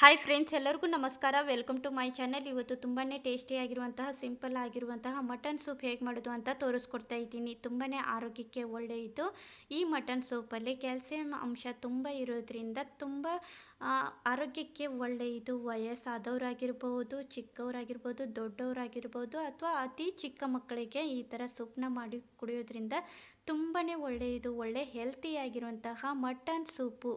Hi friends ಎಲ್ಲರಿಗೂ ನಮಸ್ಕಾರ. Welcome to my channel ಇವತ್ತು ತುಂಬಾ ಟೇಸ್ಟಿಯಾಗಿರುವಂತಹ ಸಿಂಪಲ್ ಆಗಿರುವಂತಹ ಮಟನ್ ಸೂಪ್ ಹೇಗೆ ಮಾಡೋದು ಅಂತ ತೋರಿಸ್ಕೊಡ್ತಾ ಇದ್ದೀನಿ. ತುಂಬಾ ಆರೋಗ್ಯಕ್ಕೆ ಒಳ್ಳೆಯದು. ಈ ಮಟನ್ ಸೂಪಲ್ಲಿ ಕ್ಯಾಲ್ಸಿಯಂ ಅಂಶ ತುಂಬ ಇರೋದ್ರಿಂದ ತುಂಬ ಆರೋಗ್ಯಕ್ಕೆ ಒಳ್ಳೆಯದು. ವಯಸ್ಸಾದವರಾಗಿರ್ಬೋದು, ಚಿಕ್ಕವರಾಗಿರ್ಬೋದು, ದೊಡ್ಡವರಾಗಿರ್ಬೋದು ಅಥವಾ ಅತಿ ಚಿಕ್ಕ ಮಕ್ಕಳಿಗೆ ಈ ಥರ ಸೂಪ್ನ ಮಾಡಿ ಕುಡಿಯೋದ್ರಿಂದ ತುಂಬಾ ಒಳ್ಳೆಯದು. ಒಳ್ಳೆ ಹೆಲ್ತಿಯಾಗಿರುವಂತಹ ಮಟನ್ ಸೂಪು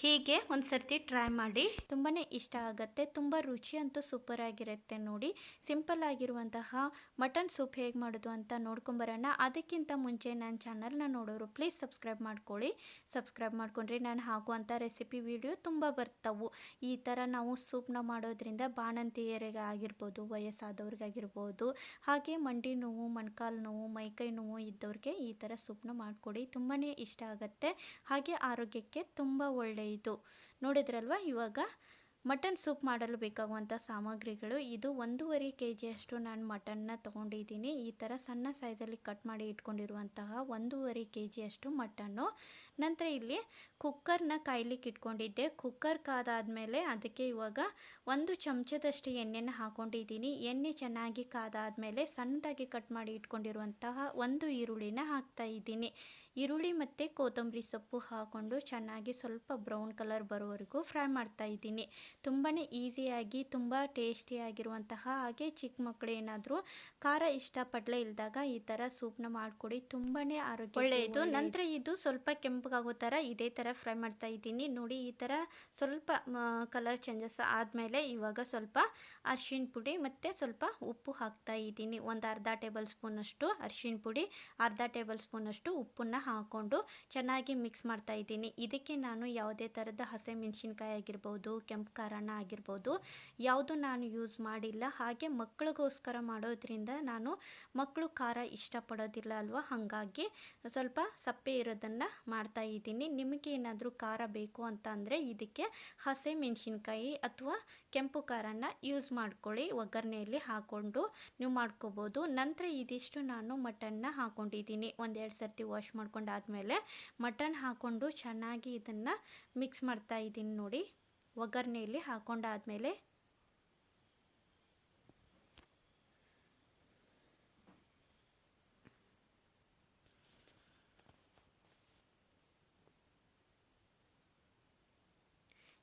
ಹೀಗೆ ಒಂದು ಸರ್ತಿ ಟ್ರೈ ಮಾಡಿ. ತುಂಬಾ ಇಷ್ಟ ಆಗುತ್ತೆ, ತುಂಬ ರುಚಿ ಅಂತೂ ಸೂಪರ್ ಆಗಿರುತ್ತೆ ನೋಡಿ. ಸಿಂಪಲ್ ಆಗಿರುವಂತಹ ಮಟನ್ ಸೂಪ್ ಹೇಗೆ ಮಾಡೋದು ಅಂತ ನೋಡ್ಕೊಂಬರೋಣ ಅದಕ್ಕಿಂತ ಮುಂಚೆ ನನ್ನ ಚಾನಲ್ನ ನೋಡೋರು ಪ್ಲೀಸ್ ಸಬ್ಸ್ಕ್ರೈಬ್ ಮಾಡ್ಕೊಳ್ಳಿ. ಸಬ್ಸ್ಕ್ರೈಬ್ ಮಾಡ್ಕೊಂಡ್ರೆ ನಾನು ಹಾಕುವಂಥ ರೆಸಿಪಿ ವಿಡಿಯೋ ತುಂಬ ಬರ್ತವು. ಈ ಥರ ನಾವು ಸೂಪ್ನ ಮಾಡೋದ್ರಿಂದ ಬಾಣಂತಿಯರಿಗೆ ಆಗಿರ್ಬೋದು, ವಯಸ್ಸಾದವ್ರಿಗಾಗಿರ್ಬೋದು, ಹಾಗೆ ಮಂಡಿ ನೋವು, ಮಣ್ಕಾಲು ನೋವು, ಮೈಕೈ ನೋವು ಇದ್ದವ್ರಿಗೆ ಈ ಥರ ಸೂಪ್ನ ಮಾಡಿಕೊಡಿ ತುಂಬಾ ಇಷ್ಟ ಆಗುತ್ತೆ. ಹಾಗೆ ಆರೋಗ್ಯಕ್ಕೆ ತುಂಬ ಒಳ್ಳೆಯದು ನೋಡಿದ್ರಲ್ವ? ಇವಾಗ ಮಟನ್ ಸೂಪ್ ಮಾಡಲು ಬೇಕಾಗುವಂಥ ಸಾಮಗ್ರಿಗಳು ಇದು. ಒಂದೂವರೆ ಕೆ ಜಿಯಷ್ಟು ನಾನು ಮಟನ್ನ ತೊಗೊಂಡಿದ್ದೀನಿ. ಈ ಥರ ಸಣ್ಣ ಸೈಜಲ್ಲಿ ಕಟ್ ಮಾಡಿ ಇಟ್ಕೊಂಡಿರುವಂತಹ ಒಂದೂವರೆ ಕೆ ಜಿಯಷ್ಟು ಮಟನ್ನು. ನಂತರ ಇಲ್ಲಿ ಕುಕ್ಕರ್ನ ಕಾಯ್ಲಿಕ್ಕೆ ಇಟ್ಕೊಂಡಿದ್ದೆ. ಕುಕ್ಕರ್ ಕಾದಾದಮೇಲೆ ಅದಕ್ಕೆ ಇವಾಗ ಒಂದು ಚಮಚದಷ್ಟು ಎಣ್ಣೆನ ಹಾಕ್ಕೊಂಡಿದ್ದೀನಿ ಎಣ್ಣೆ ಚೆನ್ನಾಗಿ ಕಾದಾದಮೇಲೆ ಸಣ್ಣದಾಗಿ ಕಟ್ ಮಾಡಿ ಇಟ್ಕೊಂಡಿರುವಂತಹ ಒಂದು ಈರುಳ್ಳಿನ ಹಾಕ್ತಾ ಇದ್ದೀನಿ. ಈರುಳ್ಳಿ ಮತ್ತು ಕೊತ್ತಂಬರಿ ಸೊಪ್ಪು ಹಾಕ್ಕೊಂಡು ಚೆನ್ನಾಗಿ ಸ್ವಲ್ಪ ಬ್ರೌನ್ ಕಲರ್ ಬರೋವರೆಗೂ ಫ್ರೈ ಮಾಡ್ತಾ ಇದ್ದೀನಿ. ತುಂಬಾ ಈಸಿಯಾಗಿ ತುಂಬ ಟೇಸ್ಟಿಯಾಗಿರುವಂತಹ ಹಾಗೆ ಚಿಕ್ಕ ಮಕ್ಕಳು ಏನಾದರೂ ಖಾರ ಇಷ್ಟಪಡಲೇ ಇಲ್ದಾಗ ಈ ಥರ ಸೂಪ್ನ ಮಾಡಿಕೊಡಿ. ತುಂಬಾ ಆರೋಗ್ಯ ಒಳ್ಳೆಯದು. ನಂತರ ಇದು ಸ್ವಲ್ಪ ಕೆಂಪಗಾಗೋ ಥರ ಇದೇ ಥರ ಫ್ರೈ ಮಾಡ್ತಾ ಇದ್ದೀನಿ. ನೋಡಿ ಈ ಥರ ಸ್ವಲ್ಪ ಕಲರ್ ಚೇಂಜಸ್ ಆದಮೇಲೆ ಇವಾಗ ಸ್ವಲ್ಪ ಅರ್ಶಿನ ಪುಡಿ ಮತ್ತು ಸ್ವಲ್ಪ ಉಪ್ಪು ಹಾಕ್ತಾ ಇದ್ದೀನಿ. ಒಂದು ಅರ್ಧ ಟೇಬಲ್ ಸ್ಪೂನಷ್ಟು ಅರ್ಶಿನ ಪುಡಿ ಅರ್ಧ ಟೇಬಲ್ ಸ್ಪೂನಷ್ಟು ಉಪ್ಪನ್ನು ಹಾಕ್ಕೊಂಡು ಚೆನ್ನಾಗಿ ಮಿಕ್ಸ್ ಮಾಡ್ತಾ ಇದ್ದೀನಿ. ಇದಕ್ಕೆ ನಾನು ಯಾವುದೇ ಥರದ ಹಸಿಮೆಣಸಿನ್ಕಾಯಿ ಆಗಿರ್ಬೋದು, ಕೆಂಪು ಖಾರನ ಆಗಿರ್ಬೋದು, ಯಾವುದು ನಾನು ಯೂಸ್ ಮಾಡಿಲ್ಲ. ಹಾಗೆ ಮಕ್ಕಳಿಗೋಸ್ಕರ ಮಾಡೋದ್ರಿಂದ ನಾನು ಮಕ್ಕಳು ಖಾರ ಇಷ್ಟಪಡೋದಿಲ್ಲ ಅಲ್ವಾ? ಹಾಗಾಗಿ ಸ್ವಲ್ಪ ಸಪ್ಪೆ ಇರೋದನ್ನು ಮಾಡ್ತಾ ಇದ್ದೀನಿ. ನಿಮಗೆ ಏನಾದರೂ ಖಾರ ಬೇಕು ಅಂತ ಅಂದರೆ ಇದಕ್ಕೆ ಹಸೆ ಮೆಣಸಿನ್ಕಾಯಿ ಅಥವಾ ಕೆಂಪು ಖಾರನ ಯೂಸ್ ಮಾಡ್ಕೊಳ್ಳಿ, ಒಗ್ಗರಣೆಯಲ್ಲಿ ಹಾಕ್ಕೊಂಡು ನೀವು ಮಾಡ್ಕೋಬೋದು. ನಂತರ ಇದಿಷ್ಟು ನಾನು ಮಟನ್ನ ಹಾಕ್ಕೊಂಡಿದ್ದೀನಿ ಒಂದೆರಡು ಸರ್ತಿ ವಾಶ್ ಮಾಡ್ಕೊಂಡಾದಮೇಲೆ ಮಟನ್ ಹಾಕ್ಕೊಂಡು ಚೆನ್ನಾಗಿ ಇದನ್ನು ಮಿಕ್ಸ್ ಮಾಡ್ತಾ ಇದ್ದೀನಿ ನೋಡಿ. ಒಗ್ಗರಣೆಯಲ್ಲಿ ಹಾಕ್ಕೊಂಡಾದ್ಮೇಲೆ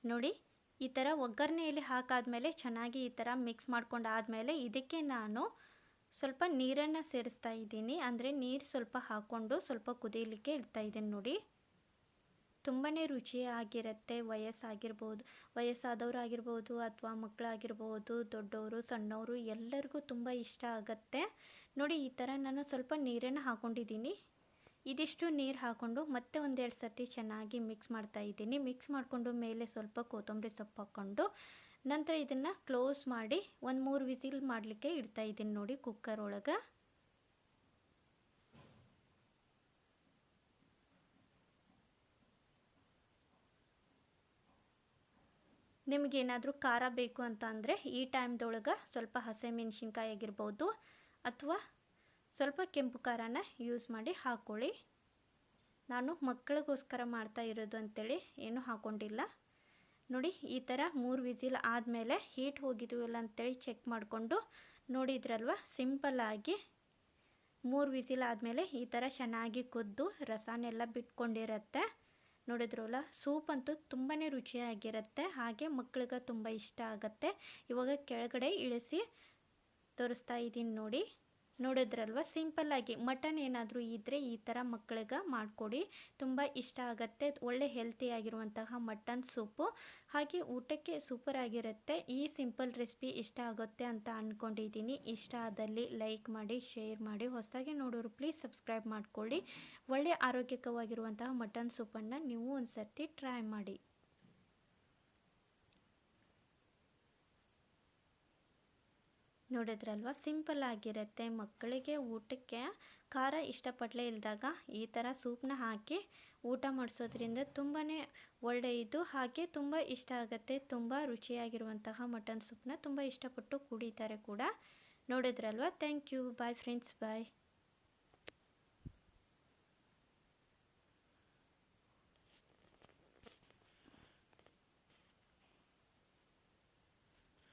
ನೋಡಿ ಈ ಥರ ಒಗ್ಗರಣೆಯಲ್ಲಿ ಹಾಕಾದ್ಮೇಲೆ ಚೆನ್ನಾಗಿ ಈ ಥರ ಮಿಕ್ಸ್ ಮಾಡ್ಕೊಂಡು ಆದಮೇಲೆ ಇದಕ್ಕೆ ನಾನು ಸ್ವಲ್ಪ ನೀರನ್ನು ಸೇರಿಸ್ತಾ ಇದ್ದೀನಿ. ಅಂದರೆ ನೀರು ಸ್ವಲ್ಪ ಹಾಕ್ಕೊಂಡು ಸ್ವಲ್ಪ ಕುದೀಲಿಕ್ಕೆ ಇಡ್ತಾ ಇದ್ದೀನಿ ನೋಡಿ. ತುಂಬಾ ರುಚಿಯಾಗಿರುತ್ತೆ. ವಯಸ್ಸಾಗಿರ್ಬೋದು, ವಯಸ್ಸಾದವರಾಗಿರ್ಬೋದು ಅಥವಾ ಮಕ್ಕಳಾಗಿರ್ಬೋದು, ದೊಡ್ಡವರು, ಸಣ್ಣವರು ಎಲ್ಲರಿಗೂ ತುಂಬ ಇಷ್ಟ ಆಗುತ್ತೆ. ನೋಡಿ ಈ ಥರ ನಾನು ಸ್ವಲ್ಪ ನೀರನ್ನು ಹಾಕ್ಕೊಂಡಿದ್ದೀನಿ ಇದಿಷ್ಟು ನೀರು ಹಾಕ್ಕೊಂಡು ಮತ್ತೆ ಒಂದೆರಡು ಸರ್ತಿ ಚೆನ್ನಾಗಿ ಮಿಕ್ಸ್ ಮಾಡ್ತಾ ಇದ್ದೀನಿ. ಮಿಕ್ಸ್ ಮಾಡಿಕೊಂಡು ಮೇಲೆ ಸ್ವಲ್ಪ ಕೊತ್ತಂಬರಿ ಸೊಪ್ಪು ಹಾಕ್ಕೊಂಡು ನಂತರ ಇದನ್ನು ಕ್ಲೋಸ್ ಮಾಡಿ ಒಂದು ಮೂರು ವಿಸಿಲ್ ಮಾಡಲಿಕ್ಕೆ ಇಡ್ತಾ ಇದ್ದೀನಿ ನೋಡಿ ಕುಕ್ಕರ್ ಒಳಗೆ. ನಿಮಗೇನಾದರೂ ಖಾರ ಬೇಕು ಅಂತ ಅಂದರೆ ಈ ಟೈಮ್ದೊಳಗೆ ಸ್ವಲ್ಪ ಹಸಿಮೆಣ್ಸಿನ್ಕಾಯಿ ಆಗಿರ್ಬೋದು ಅಥವಾ ಸ್ವಲ್ಪ ಕೆಂಪು ಖಾರನ ಯೂಸ್ ಮಾಡಿ ಹಾಕ್ಕೊಳ್ಳಿ ನಾನು ಮಕ್ಕಳಿಗೋಸ್ಕರ ಮಾಡ್ತಾ ಇರೋದು ಅಂತೇಳಿ ಏನೂ ಹಾಕ್ಕೊಂಡಿಲ್ಲ ನೋಡಿ, ಈ ಥರ ಮೂರು ವಿಸಿಲ್ ಆದಮೇಲೆ ಹೀಟ್ ಹೋಗಿದ್ವಿಲ್ಲ ಅಂತೇಳಿ ಚೆಕ್ ಮಾಡಿಕೊಂಡು ನೋಡಿದ್ರಲ್ವ? ಸಿಂಪಲ್ಲಾಗಿ ಮೂರು ವಿಸಿಲ್ ಆದಮೇಲೆ ಈ ಥರ ಚೆನ್ನಾಗಿ ಕುದ್ದು ರಸನೆಲ್ಲ ಬಿಟ್ಕೊಂಡಿರತ್ತೆ. ನೋಡಿದ್ರಲ್ಲ ಸೂಪ್ ಅಂತೂ ತುಂಬಾ ರುಚಿಯಾಗಿರುತ್ತೆ, ಹಾಗೆ ಮಕ್ಕಳಿಗೆ ತುಂಬ ಇಷ್ಟ ಆಗುತ್ತೆ. ಇವಾಗ ಕೆಳಗಡೆ ಇಳಿಸಿ ತೋರಿಸ್ತಾ ಇದ್ದೀನಿ ನೋಡಿ. ನೋಡಿದ್ರಲ್ವ? ಸಿಂಪಲ್ಲಾಗಿ ಮಟನ್ ಏನಾದರೂ ಇದ್ದರೆ ಈ ಥರ ಮಕ್ಕಳಿಗೆ ಮಾಡಿಕೊಡಿ. ತುಂಬ ಇಷ್ಟ ಆಗುತ್ತೆ. ಒಳ್ಳೆ ಹೆಲ್ತಿಯಾಗಿರುವಂತಹ ಮಟನ್ ಸೂಪು. ಹಾಗೆ ಊಟಕ್ಕೆ ಸೂಪರ್ ಆಗಿರುತ್ತೆ. ಈ ಸಿಂಪಲ್ ರೆಸಿಪಿ ಇಷ್ಟ ಆಗುತ್ತೆ ಅಂತ ಅಂದ್ಕೊಂಡಿದ್ದೀನಿ ಇಷ್ಟ ಆದಲ್ಲಿ ಲೈಕ್ ಮಾಡಿ, ಶೇರ್ ಮಾಡಿ, ಹೊಸದಾಗಿ ನೋಡೋರು ಪ್ಲೀಸ್ ಸಬ್ಸ್ಕ್ರೈಬ್ ಮಾಡಿಕೊಳ್ಳಿ. ಒಳ್ಳೆ ಆರೋಗ್ಯಕವಾಗಿರುವಂತಹ ಮಟನ್ ಸೂಪನ್ನು ನೀವು ಒಂದು ಸರ್ತಿ ಟ್ರೈ ಮಾಡಿ. ನೋಡಿದ್ರಲ್ವ? ಸಿಂಪಲ್ ಆಗಿರುತ್ತೆ. ಮಕ್ಕಳಿಗೆ ಊಟಕ್ಕೆ ಖಾರ ಇಷ್ಟಪಡಲೇ ಇಲ್ದಾಗ ಈ ಥರ ಸೂಪ್ನ ಹಾಕಿ ಊಟ ಮಾಡಿಸೋದ್ರಿಂದ ತುಂಬಾ ಒಳ್ಳೆಯದು. ಹಾಗೆ ತುಂಬ ಇಷ್ಟ ಆಗುತ್ತೆ. ತುಂಬ ರುಚಿಯಾಗಿರುವಂತಹ ಮಟನ್ ಸೂಪ್ನ ತುಂಬ ಇಷ್ಟಪಟ್ಟು ಕುಡಿತಾರೆ ಕೂಡ. ನೋಡಿದ್ರಲ್ವ? Thank you. Bye friends. Bye.